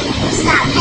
Stop.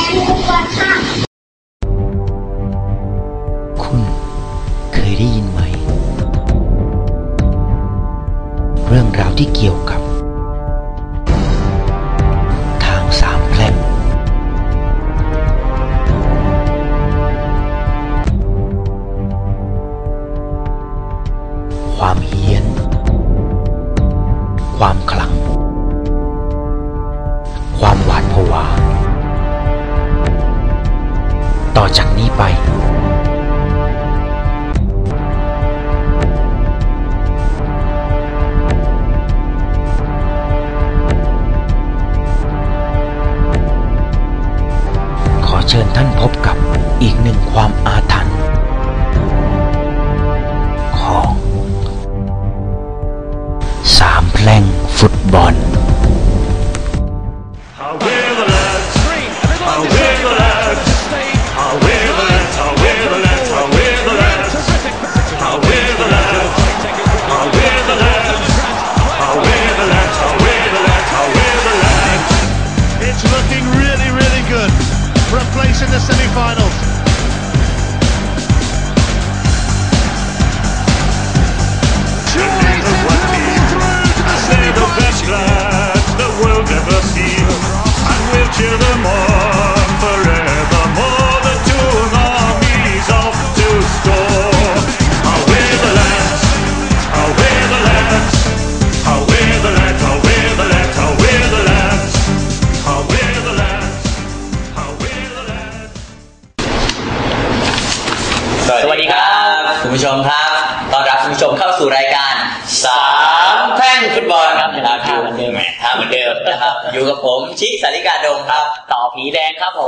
ความ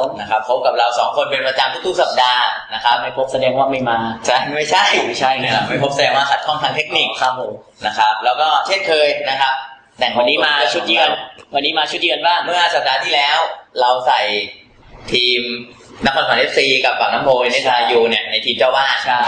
ผมนะครับพบกับเราสองคนเป็นประจำทุกๆสัปดาห์นะครับไม่พบแสดงว่าไม่มาใช่ไม่ใช่ไม่ใช่นะครับไม่พบแสดงว่าขัดข้องทางเทคนิคครับผมนะครับแล้วก็เช่นเคยนะครับ แต่งวันนี้มาชุดเยือนวันนี้มาชุดเยือนบ้างเมื่อสัปดาห์ที่แล้ว เราใส่ทีมนครสวรรค์เอฟซีกับฝั่งน้ำโพเนชายูเนี่ยในทีมเจ้าบ้านใช่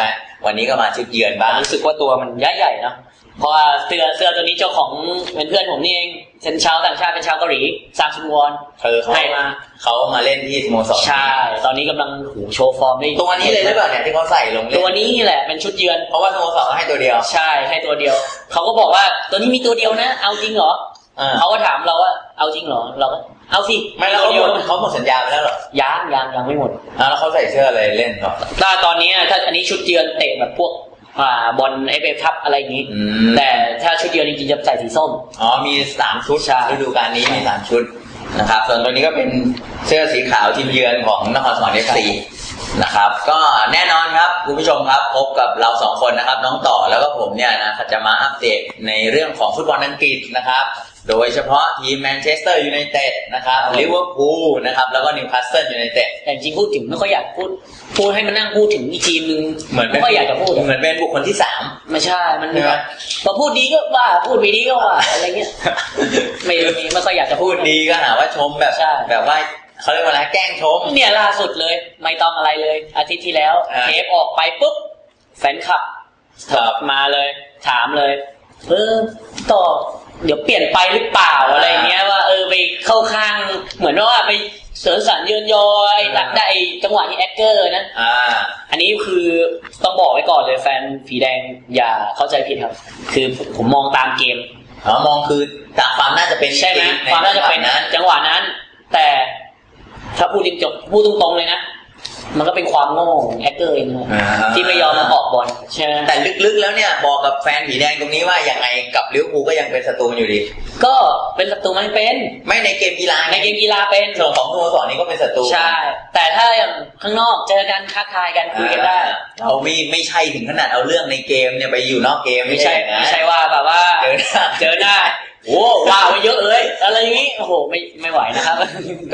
วันนี้ก็มาชุดเยือนบ้างรู้สึกว่าตัวมันใหญ่ๆเนาะเพราะว่าเสื้อเสื้อตัวนี้เจ้าของเป็นเพื่อนผมนี่เอง เป็นชาวต่างชาติเป็นชาวเกาหลีซามซุนวอนเธอเขาให้มาเขามาเล่นที่สโมสรใช่ ตอนนี้กำลังหูโชว์ฟอร์มได้ตัวนี้เลยหรือเปล่าเนี่ยที่เขาใส่ลงเล่นตัวนี้แหละเป็นชุดเยือน เพราะว่าสโมสรให้ตัวเดียว ใช่ให้ตัวเดียว เขาก็บอกว่าตัวนี้มีตัวเดียวนะ เอาจริงเหรออ่าเขาก็ถามเราว่าเอาจริงเหรอเราก็เอาสิไม่แล้วตัเขาเดีหยมวดเขาหมดสัญญาไปแล้วเหรอยังยังยังไม่หมดอ่าแล้วเขาใส่เสื้ออะไรเล่นก่อนถ้าตอนนี้ถ้าอันนี้ชุดเยือนเตะแบบพวก อ่าบอลเอฟเอฟทับอะไรอย่างนี้อืมแต่ถ้าชุดเยือนจริงๆจะใส่สีส้ม อ๋อ มีสามชุดใช่ฤดูกาลนี้มีสามชุดนะครับ ส่วนตัวนี้ก็เป็นเสื้อสีขาวทีมเยือนของนครสวรรค์เอฟซีนะครับ ก็แน่นอนครับคุณผู้ชมครับพบกับเราสองคนนะครับ น้องต่อแล้วก็ผมเนี่ยนะจะมาอัปเดตในเรื่องของฟุตบอลอังกฤษนะครับ โดยเฉพาะทีมแมนเชสเตอร์ยูไนเต็ดนะครับลิเวอร์พูลนะครับแล้วก็นิวคาสเซิลยูไนเต็ดแต่จริงๆพูดถึงไม่ค่อยอยากพูด พูดให้มันนั่งพูดถึงอีกทีมนึงเหมือนเป็ไม่นค่อยอยากจะพูดอะเหมือนเป็นบุคคลที่สามไม่ใช่มันใช่ไหมพอพูดดีก็ว่าพูดไม่ดีก็ว่าอะไรเงี้ยไม่ไม่ไม่ค่อยอยากจะพูพูดดดีก็หาว่าชมแบบใช่แบบว่าเขาเรียกว่าอะไรแกล้งชม เนี่ยล่าสุดเลย ไม่ต้องอะไรเลย อาทิตย์ที่แล้วอ่าเทปออกไปปุ๊บแฟนคลับครับมาเลย ถามเลย เออต่อ เดี๋ยวเปลี่ยนไปหรือเปล่าอะไรเงี้ยว่าเออไปเข้าข้าง เหมือนว่าไปเสริมสรรเยินยอไอ้ได้ไอ้จังหวะที่แอคเกอร์นะอ่า อันนี้คือต้องบอกไว้ก่อนเลยแฟนผีแดงอย่าเข้าใจผิดครับ คือผมมองตามเกมอ๋อมองคือจากความน่าจะเป็นใช่ไหมจริงความน่าจะเป็นจังหวนั้นจังหวะนั้น แต่ถ้าพูดจริงจบพูดตรงๆเลยนะ มันก็เป็นความโง่ของแฮกเกอร์เองนะอ่าที่ไม่ยอมมาออกบอลใช่ไหมแต่ลึกๆแล้วเนี่ยบอกกับแฟนผีแดงตรงนี้ว่าอย่างไงกับลิเวอร์พูลก็ยังเป็นศัตรูกันอยู่ดี ก็เป็นศัตรูมันเป็น ไม่ในเกมกีฬาในเกมกีฬาเป็นส่วนของสโมสรนี้ก็เป็นศัตรูใช่ แต่ถ้าอย่างข้างนอกเจอกันทักทายกันคุยกันได้อ่าเราไม่ไม่ใช่ถึงขนาดเอาเรื่องในเกมเนี่ยไปอยู่นอกเกมไม่ใช่นะไม่ใช่ว่า อะไรอย่างนี้โอ้โหไม่ไม่ไหวนะครับ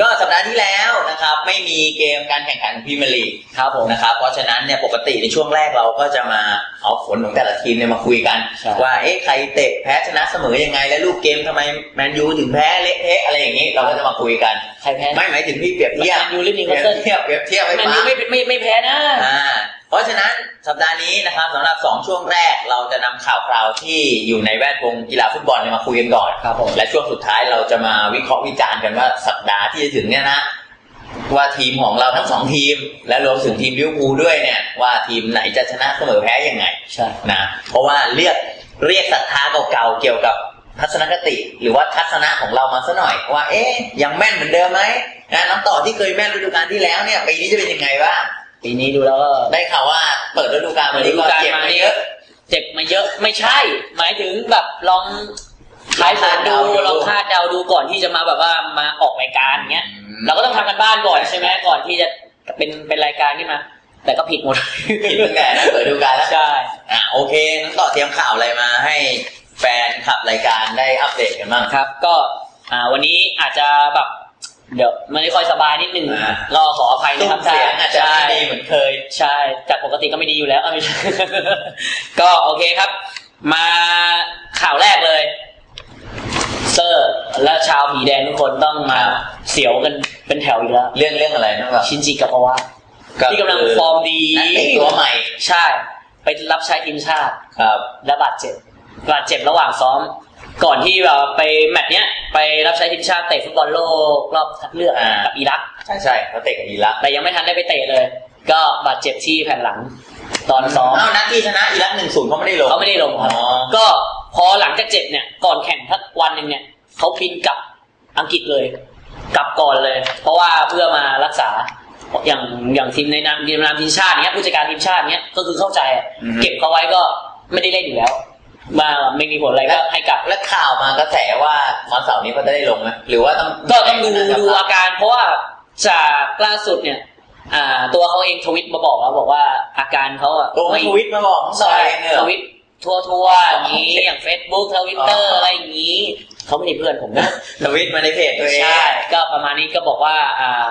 ก็สัปดาห์ที่แล้วนะครับ ไม่มีเกมการแข่งขันพรีเมียร์ลีกครับผมนะครับ เพราะฉะนั้นเนี่ยปกติในช่วงแรกเราก็จะมาเอาผลของแต่ละทีมเนี่ยมาคุยกันใช่ว่าเอ๊ะใครเตะแพ้ชนะเสมอยังไง และลูกเกมทำไมแมนยูถึงแพ้เละเทะอะไรอย่างนี้เราก็จะมาคุยกันใครแพ้ไม่หมายถึงพี่เปรียบเทียบแมนยูหรือนิวเปรีคาสยบเซิลเทียบเปรียบเทียบให้แมนฟัยูงไม่ไม่ไม่แพ้นะอ่า เพราะฉะนั้นสัปดาห์นี้นะครับสำหรับ 2 ช่วงแรกเราจะนำข่าวคราวที่อยู่ในแวดวงกีฬาฟุตบอลเนี่ยมาคุยกันก่อนครับผมและช่วงสุดท้ายเราจะมาวิเคราะห์วิจารณ์กันว่าสัปดาห์ที่จะถึงเนี่ยนะว่าทีมของเราทั้งสองทีม และรวมถึงทีมลิเวอร์พูลด้วยเนี่ยว่าทีมไหนจะชนะเสมอแพ้ยังไงใช่นะเพราะว่าเรียกเรียกศรัทธาเก่าๆเกี่ยวกับทัศนคติ หรือว่าทัศนะของเรามาซะหน่อย ว่าเอ๊ยยังแม่นเหมือนเดิมไหมนะน้องต่อที่เคยแม่นฤดูกาลที่แล้วเนี่ยปีนี้จะเป็นยังไงบ้าง ปีนี้ดูแล้วก็ได้ข่าวว่าเปิดฤดูกาลมานี้ก็เจ็บมาเยอะเจ็บมาเยอะไม่ใช่ หมายถึงแบบลองทายผลดูลลอองงคาคาดดเดาเดาดูก่อนที่จะมาแบบว่ามาออกรายการเงี้ยอืมเราก็ต้องทำกันบ้านก่อนใช่ไหมก่อนที่จะเป็นเป็นรายการขึ้นมา แต่ก็ผิดหมดผิดตั้งแต่เปิดฤดูกาลแล้วใช่อะโอเคน้องต่อเตรียมข่าวอะไรมาให้แฟนขับรายการได้อัปเดตกันบ้างครับ ก็อ่าวันนี้อาจจะแบบเดี๋ยวไม่ได้ค่อยสบายนิดนึงอ่าก็ขออภัยตุ้นะคมรับเสียงอา ใช่ จากปกติก็ไม่ดีอยู่แล้วเอ้าไม่ใช่ก็โอเคครับ มาข่าวแรกเลย เซอร์และชาวผีแดงทุกคนต้องมาครับเสียวกันเป็นแถวอีกแล้ว เรื่องเรื่องอะไรน้องต่อชินจิกับเพราะว่าที่กำลังฟอร์มดีนักเตะตัวใหม่ ใช่ ไปรับใช้ทีมชาติครับ และบาดเจ็บบาดเจ็บระหว่างซ้อม ก่อนที่แบบไปแมตช์เนี้ย ไปรับใช้ทีมชาติเตะฟุตบอลโลกรอบคัดเลือกอ่ากับอิรัก ใช่ใช่เขาเตะกับอิรัก แต่ยังไม่ทันได้ไปเตะเลย ก็บาดเจ็บที่แผ่นหลัง ตอนซ้อมอ้าวนัดที่ชนะอิรักหนึ่งศูนย์เขาไม่ได้ลงเขาไม่ได้ลงครับอ๋อก็พอหลังจากเจ็บเนี่ย ก่อนแข่งทักวันหนึ่งเนี่ยเขาบินกลับอังกฤษเลย กลับก่อนเลย เพราะว่าเพื่อมารักษาอย่างอย่างทีมในนามทีมนามทีมชาติเนี้ยผู้จัดการทีมชาติเนี้ยก็คือเข้าใจอะเก็บเขาไว้ก็ไม่ได้เล่นอยู่แล้วมาไม่มีผลอะไรก็ให้กลับแล้วข่าวมากระแสว่าวันเสาร์นี้เขาจะได้ลงไหมหรือว่าต้องก็ต้องดูดูอาการ เพราะว่าจากล่าสุดเนี่ย อ่า ตัวเขาเองทวิตมาบอกแล้วบอกว่าอาการเขาอะตัวไม่ทวิตมาบอกน้องต่อใช่เองเลยเหรทอวิตทัวทัวร์ๆอย่างนี้อย่าง Facebook ทวิตเตอร์อ๋อออะไรอย่างนี้เขาไม่ได้เพื่อนผมนะทวิตมาในเพจตัวเองใช่ก็ประมาณนี้ก็บอกว่าอ่า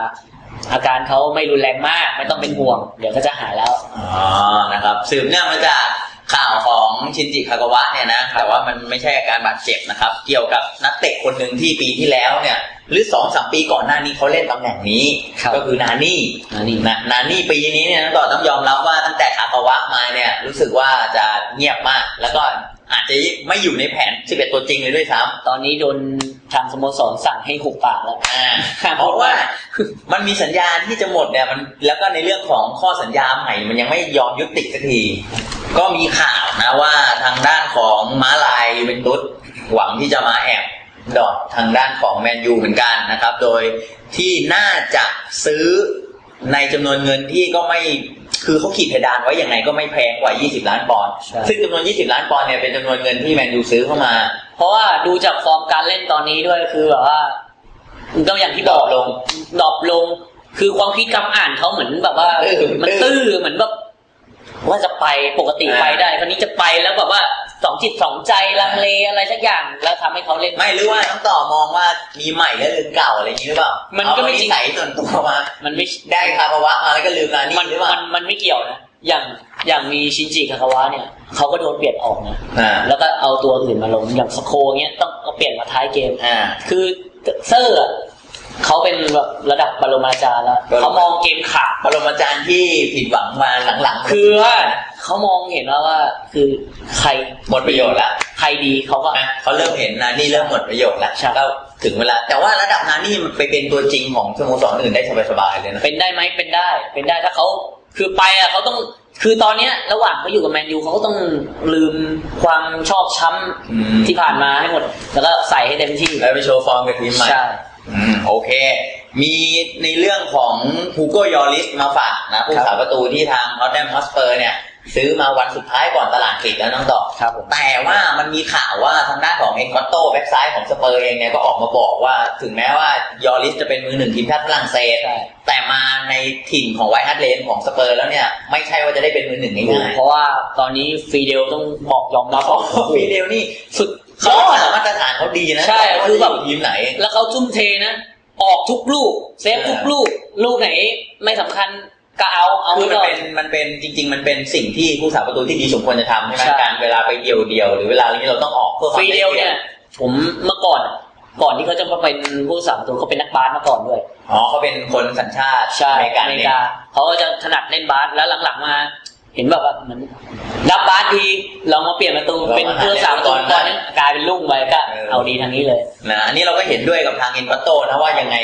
อาการเขาไม่รุนแรงมากไม่ต้องเป็นห่วง เดี๋ยวก็จะหายแล้วอ๋อนะครับสืบเนื่องมาจากข่าวของชินจิคากาวะเนี่ยนะแต่ว่ามันไม่ใช่อาการบาดเจ็บนะครับ เกี่ยวกับนักเตะคนหนึ่งที่ปีที่แล้วเนี่ย หรือสองสามปีก่อนหน้านี้เขาเล่นตำแหน่งนี้ครับก็คือนานี่นานี่นะนานี่ปีนี้เนี่ยน้องต่อต้องยอมรับว่าตั้งแต่คากาวะมาเนี่ยรู้สึกว่าจะเงียบมาก แล้วก็อาจจะไม่อยู่ในแผน 11 ตัวจริงเลยด้วยซ้ำตอนนี้โดนทางสโมสรสั่งให้หุบปากแล้วอ่าครับเพราะว่ามันมีสัญญาที่จะหมดเนี่ยมันแล้วก็ในเรื่องของข้อสัญญาใหม่ มันยังไม่ยอมยุติสักที ก็มีข่าวนะว่าทางด้านของม้าลายยูเวนตุสหวังที่จะมาแอบ ดอดทางด้านของแมนยูเหมือนกันนะครับ โดยที่น่าจะซื้อในจำนวนเงินที่ก็ไม่คือเขาขีดเพดานไว้ยังไงก็ไม่แพงกว่า 20 ล้านปอนด์ใช่ซึ่งจำนวน 20 ล้านปอนด์เนี่ยเป็นจำนวนเงินที่แมนยูซื้อเข้ามา เพราะว่าดูจากฟอร์มการเล่นตอนนี้ด้วยคือแบบว่าก็อย่างที่บอกดรอปลงดรอปลง คือความคิดคำอ่านเขาเหมือนแบบว่าตื้อมันตื้อเหมือนแบบว่าจะไปปกติอ่าไปได้คราวนี้จะไปแล้วแบบว่า สองจิตสองใจลังเลอะไรสักอย่าง แล้วทำให้เขาเล่นไม่หรือว่าน้องต่อมองว่ามีใหม่และลืมเก่าอะไรอย่างนี้หรือเปล่ามันก็ไม่จริงเอานิสัยส่วนตัวมามันไม่ได้คาภาวะมาแล้วก็ลืมนานี่มันหรือเปล่ามันมันไม่เกี่ยวนะอย่างอย่างมีชินจิคาคาวะเนี่ยเขาก็โดนเปลี่ยนออกนะอ่าแล้วก็เอาตัวอื่นมาลงอย่างสโคเงี้ยต้องเอาเปลี่ยนมาท้ายเกมอ่าคือเซอร์อะเขาเป็นแบบระดับบรมาจารย์แล้วบรมาเขามองเกมขาดปรมาจารย์ที่ผิดหวังมาหลังๆ คือว่า เขามองเห็นแล้วว่า คือใครหมดประโยชน์แล้วใครดีเขาก็นะเขาเริ่มเห็นนานี่เริ่มหมดประโยชน์แล้วใช่ก็ถึงเวลา แต่ว่าระดับนานี่มันไปเป็นตัวจริงของสโมสรอื่นได้สบายๆเลยนะเป็นได้ไหมเป็นได้ เป็นได้ถ้าเขาคือไปอะเขาต้องคือตอนเนี้ยระหว่างเขาอยู่กับแมนยูเขาก็ต้องลืมความชอบช้อืมำที่ผ่านมาให้หมด แล้วก็ใส่ให้เต็มที่แล้วไปโชว์ฟอร์มกับทีมใหม่ใช่อืมโอเค มีในเรื่องของฮูโกยอริสมาฝากนะผู้ครับสาประตูที่ทางฮอตแดมฮอสเปอร์เนี่ย ซื้อมาวันสุดท้ายก่อนตลาดปิดแล้วน้องต่อครับผมแต่ว่ามันมีข่าวว่าทางด้านของเอ็นคอตโต้แบ็กซ้ายของสเปอร์เองเนี่ยก็ออกมาบอกว่า ถึงแม้ว่ายอริสจะเป็นมือหนึ่งทีมชาติฝรั่งเศสใช่แต่มาในถิ่นของไวท์ฮัตเลนของสเปอร์แล้วเนี่ย ไม่ใช่ว่าจะได้เป็นมือหนึ่งง่ายเพราะว่าตอนนี้ฟรีเดลต้องบอกยอมรับๆว่าเพราะฟีเดลนี่สุดเขายอดมาตรฐานเขาดีนะใช่ว่าคือแบบจะยู่ทีมไหน แล้วเขาทุ่มเทนะ ออกทุกลูกเซฟทุกลูก ลูกไหนไม่สำคัญ ก็เอาเอาคือไว้มันก่อนเป็นมันเป็นจริง ๆ มันเป็นสิ่งที่ผู้สาประตูที่ดีสมควรจะทำใช่ไหมใช่การเวลาไปเดียวเดียวๆหรือเวลาอะไรนี้เราต้องออกเพื่อคฟวามรีเดลเนี่ย ผมเมื่อก่อนก่อนที่เขาจะมาเป็นผู้สาประตูเขาเป็นนักบาสมาก่อนด้วย อ๋อเขาเป็นคนสัญชาติใช่อเมริกันอเมริเนี่ยกาเขาก็จะถนัดเล่นบาสแล้วหลังๆมา เห็นแบบว่าเหมือนรับบาสดีเรามาเปลี่ยนประตูเป็นผู้สาประตูก่อนนั้นกลายเป็นลุ่งไปก็เอาดีทางนี้เลยนะอันนี้เราก็เห็นด้วยกับทางอินวัตโตนะว่ายังไง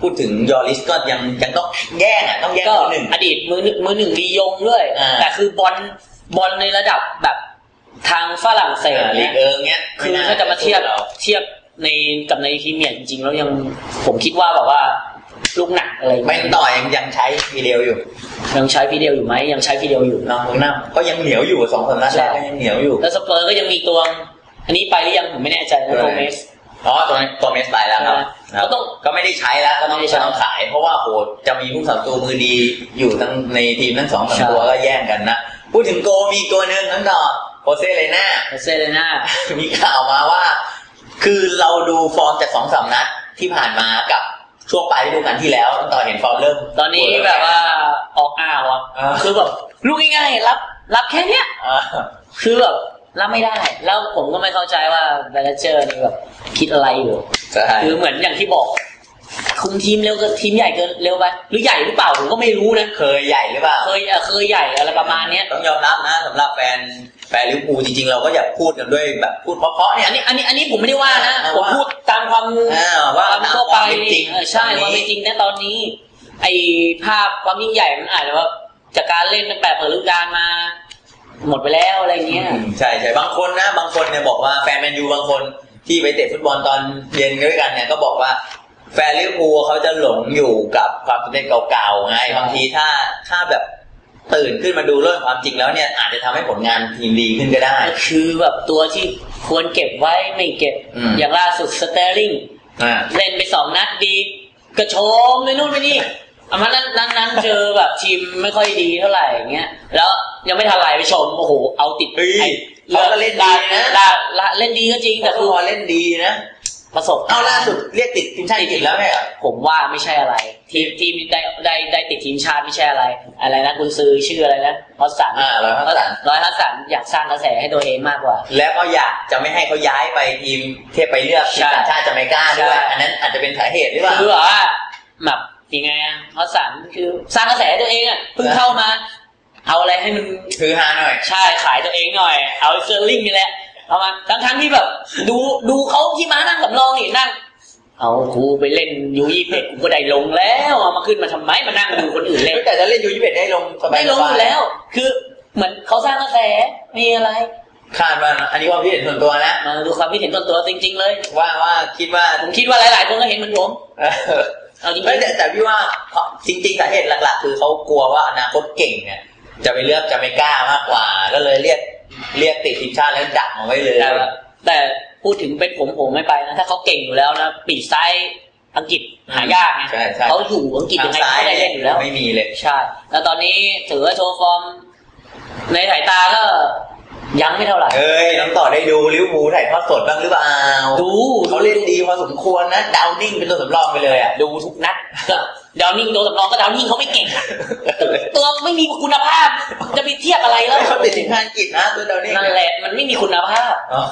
พูดถึงยอริสก็ยังยังต้องแย่งอะต้องแย่งก็มือหนึ่งอดีตมือหนึ่งมือหนึ่งลียงด้วยอ่าแต่คือบอลบอลในระดับแบบทางฝรั่งเศสอ่าลีเนี่ยกเอิงเนี้ยคือไน่ถ้าจะมาเทียบเราเทียบในกับในพรีเมียร์จริงๆแล้วยังผมคิดว่าแบบว่าลูกหนักอะไรไม่ต่อยังยังใช้วีเดียวอยู่ ยังใช้ฟีเดียวอยู่ไหมยังใช้ฟีเดียวอยู่น้องของน้าก็ยังเหนียวอยู่สองคนนัดแรกก็ยังเหนียวอยู่ แล้วสเปอร์ก็ยังมีตัวงอันนี้ไปหรือยังผมไม่แน่ใจนะเออโกเมส อ๋อตัวนี้ตัวเมสไปแล้วครับอ่าก็ต้องก็ไม่ได้ใช้แล้วก็ต้องไม่ได้ใช้ก็ต้องขาย เพราะว่าโหจะมีผู้สาวตัวมือดีอยู่ทั้งในทีมทั้งสองสามใช่ตัวก็แย่งกันนะพูดถึงโกมีตัวหนึ่งนั่นต่อโคเซเลน่าเซเลน่ามีข่าวมาว่า คือเราดูฟอร์มจากสองสามนัดที่ผ่านมากับช่วงปลายฤดูกาลที่แล้วตอนเห็นฟอร์มเริ่ม ตอนนี้แบบว่าออกอ้าวอะอ่าคือแบบลูกง่ายๆรับรับแค่เนี้ยอ่าคือแบบรับไม่ได้ แล้วผมก็ไม่เข้าใจว่าแบลเจอร์นี่แบบ คิดอะไรอยู่ใช่คือเหมือนอย่างที่บอกคุมทีมเร็วเกินทีมใหญ่เกินเร็วไปหรือใหญ่หรือเปล่าผมก็ไม่รู้นะเคยใหญ่หรือเปล่าเคยเอ่อเคยใหญ่อะไรประมาณเนี้ยต้องยอมรับนะสำหรับแฟนแฟนลิเวอร์พูลจริงๆเราก็อยากพูดกันด้วยแบบพูดเพราะๆเนี่ยอันนี้อันนี้อันนี้ผมไม่ได้ว่านะอ่าผมพูดตามความอ่าว่าความตามทั่วไปความเป็นจริงเออใช่ตอนนี้ความเป็นจริงนะตอนนี้ ไอภาพความยิ่งใหญ่มันอาจจะว่าจากการเล่นตั้งแต่เปิดฤดูกาลมา หมดไปแล้วอะไรเงี้ยอืมใช่ใช่บางคนนะ บางคนเนี่ยบอกว่าแฟนแมนยูบางคน ที่ไปเตะฟุตบอลตอนเย็นด้วยกันเนี่ยก็บอกว่าแฟนลิเวอร์พูลเขาจะหลงอยู่กับความสำเร็จเก่าๆไงใช่บางทีถ้าถ้าแบบตื่นขึ้นมาดูเรื่องความจริงแล้วเนี่ยอาจจะทำให้ผลงานทีมดีขึ้นก็ได้ก็คือแบบตัวที่ควรเก็บไว้ไม่เก็บอืมอย่างล่าสุดสเตอร์ลิงอ่าเล่นไปสองนัดดี กระโชมไปนู่นไปนี่อามานั้นนั้นนั้นเจอแบบทีมไม่ค่อยดีเท่าไหร่อย่างเงี้ยแล้วยังไม่ทันไรไปชมโอ้โหเอาติดเฮ้ยไอ้ เขาก็เล่นดีนะลาลาเล่นดีก็จริงแต่แต่คือพอเล่นดีนะประสบเอาล่าสุดเรียกติดทีมชาติอังกฤษแล้วไหมอะผมว่าไม่ใช่อะไร ทีมทีมได้ได้ได้ติดทีมชาติไม่ใช่อะไร อะไรนะคุณซื้อชื่ออะไรนะฮอสสันอ่าร้อยห้าสันร้อยฮัสสันอยากสร้างกระแสให้ตัวเองมากกว่า แล้วก็อยากจะไม่ให้เขาย้ายไปทีมเทพไปเลือกทีมใช่ต่างชาติจะไม่กล้าด้วยใช่อันนั้นอาจจะเป็นสาเหตุหรือเปล่าคือแบบว่าแบบยังไงอะฮอสสันคือสร้างกระแสให้ตัวเองอะเพิ่งเข้ามา เอาอะไรให้มันคือฮาหน่อย ใช่ขายตัวเองหน่อย เอาเซอร์ลิงนี่แหละเอามาทั้งทั้งๆที่แบบ ดูดูเขาที่มานั่งสำรองนี่นั่ง เอากูไปเล่นยูยี่เป็ดกูก็ได้ลงแล้วเอามาขึ้นมาทำไมมานั่งดูคนอื่นเล่นแต่ถ้าเล่นยูยี่สิบเอ็ดได้ลงสบายได้ลงอยู่แล้ว คือเหมือนเขาสร้างกระแสมีอะไรคาดว่านะอันนี้ความคิดเห็นส่วนตัวนะมาดูความคิดเห็นส่วนตัวจริง ๆ เลย ว่าว่าคิดว่าผมคิดว่าหลายๆคนก็เห็นเหมือนผมเออเอาจริงไม่แต่แต่พี่ว่าจริงๆสาเหตุหลัก ๆ คือเขากลัวว่าอนาคตเก่งเนี่ย จะไปเลือกจะไม่กล้ามากกว่า ก็เลยเรียกเรียกติดทีมชาติแล้วดักมาไว้เลยๆแต่แต่พูดถึงเป็นผมผมไม่ไปนะถ้าเขาเก่งอยู่แล้วนะปีกซ้ายอังกฤษหายากไงใช่ใช่เขาอยู่อังกฤษยังไงทาเขาก็ได้เล่นอยู่แล้ว ไม่มีเลยใช่แล้วตอนนี้ถือว่าโชว์ฟอร์มในสายตาก็ ยังไม่เท่าไหร่เอ้ยน้องต่อได้ดูลิเวอร์พูลถ่ายทอดสดบ้างหรือเปล่าดูเขาเล่นดีพอสมควรนะดาวนิ่งเป็นตัวสำรองไปเลยอะดูทุกนัดก็ดาวนิ่งตัวสำรองก็ดาวนิ่งเขาไม่เก่งอะตัวไม่มีคุณภาพ จะไปเทียบอะไรแล้วเขาติดทีมชาติอังกฤษนะตัวดาวนิ่งนั่นแหละมันไม่มีคุณภาพอ๋อ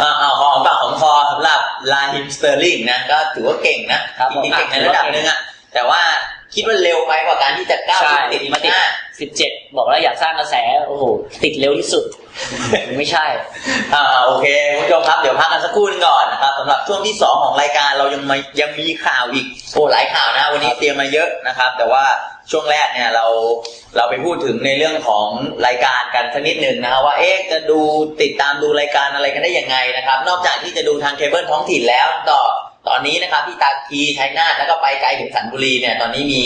อ่าเอาของปากของคอสำหรับลาฮิมสเตอร์ลิงนะก็ถือว่าเก่งนะครับจริงๆผมเก่งในระดับหนึงอะแต่ว่า คิดว่าเร็วไปกว่าการที่จะก้าวใช่ติดทีมมาติดชาติสิบเจ็ดบอกแล้วอยากสร้างกระแส โอ้โห ติดเร็วที่สุด ไม่ใช่ อ่าโอเคคุณผู้ชมครับ เดี๋ยวพักกันสักครู่หนึงก่อนนะครับสำหรับช่วงที่สองของรายการเรายังมายังมีข่าวอีกโอ้หลายข่าวนะ วันนี้เตรียมมาเยอะนะครับ แต่ว่าช่วงแรกเนี่ยเราเราไปพูดถึงในเรื่องของรายการกันสักนิดหนึ่งนะครับว่าเอ๊ะจะดูติดตามดูรายการอะไรกันได้ยังไงนะครับ นอกจากที่จะดูทางเคเบิลท้องถิ่นแล้วต่อ ตอนนี้นะครับที่ตาคีชัยนาทแล้วก็ไปไกลถึงสันบุรีเนี่ยตอนนี้มี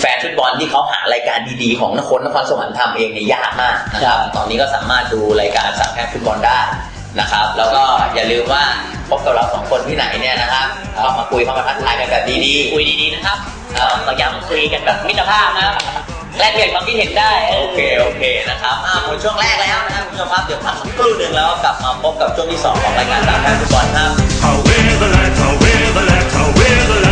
แฟนฟุตบอลที่เขาหารายการดีๆของนครนครสวรรค์ทำเองเนี่ยยากมากนะครับตอนนี้ก็สามารถดูรายการสามแพร่งฟุตบอลได้นะครับ แล้วก็อย่าลืมว่าพบกับเราสองคนที่ไหนเนี่ยนะครับก็มาคุยเข้ามาทักทายกันแบบดีๆคุยดีๆนะครับเอ่อก็ย้ำคุยกันแบบมิตรภาพนะแลกเปลี่ยนความคิดเห็นได้เออโอเคโอเคนะครับอ่าหมดช่วงแรกแล้วนะครับคุณผู้ชมครับเดี๋ยวพักสักครู่หนึ่งแล้วกลับมาพบกับช่วงที่2ของรายการสามแพร่งฟุตบอลครับ Away the letter, with the letter.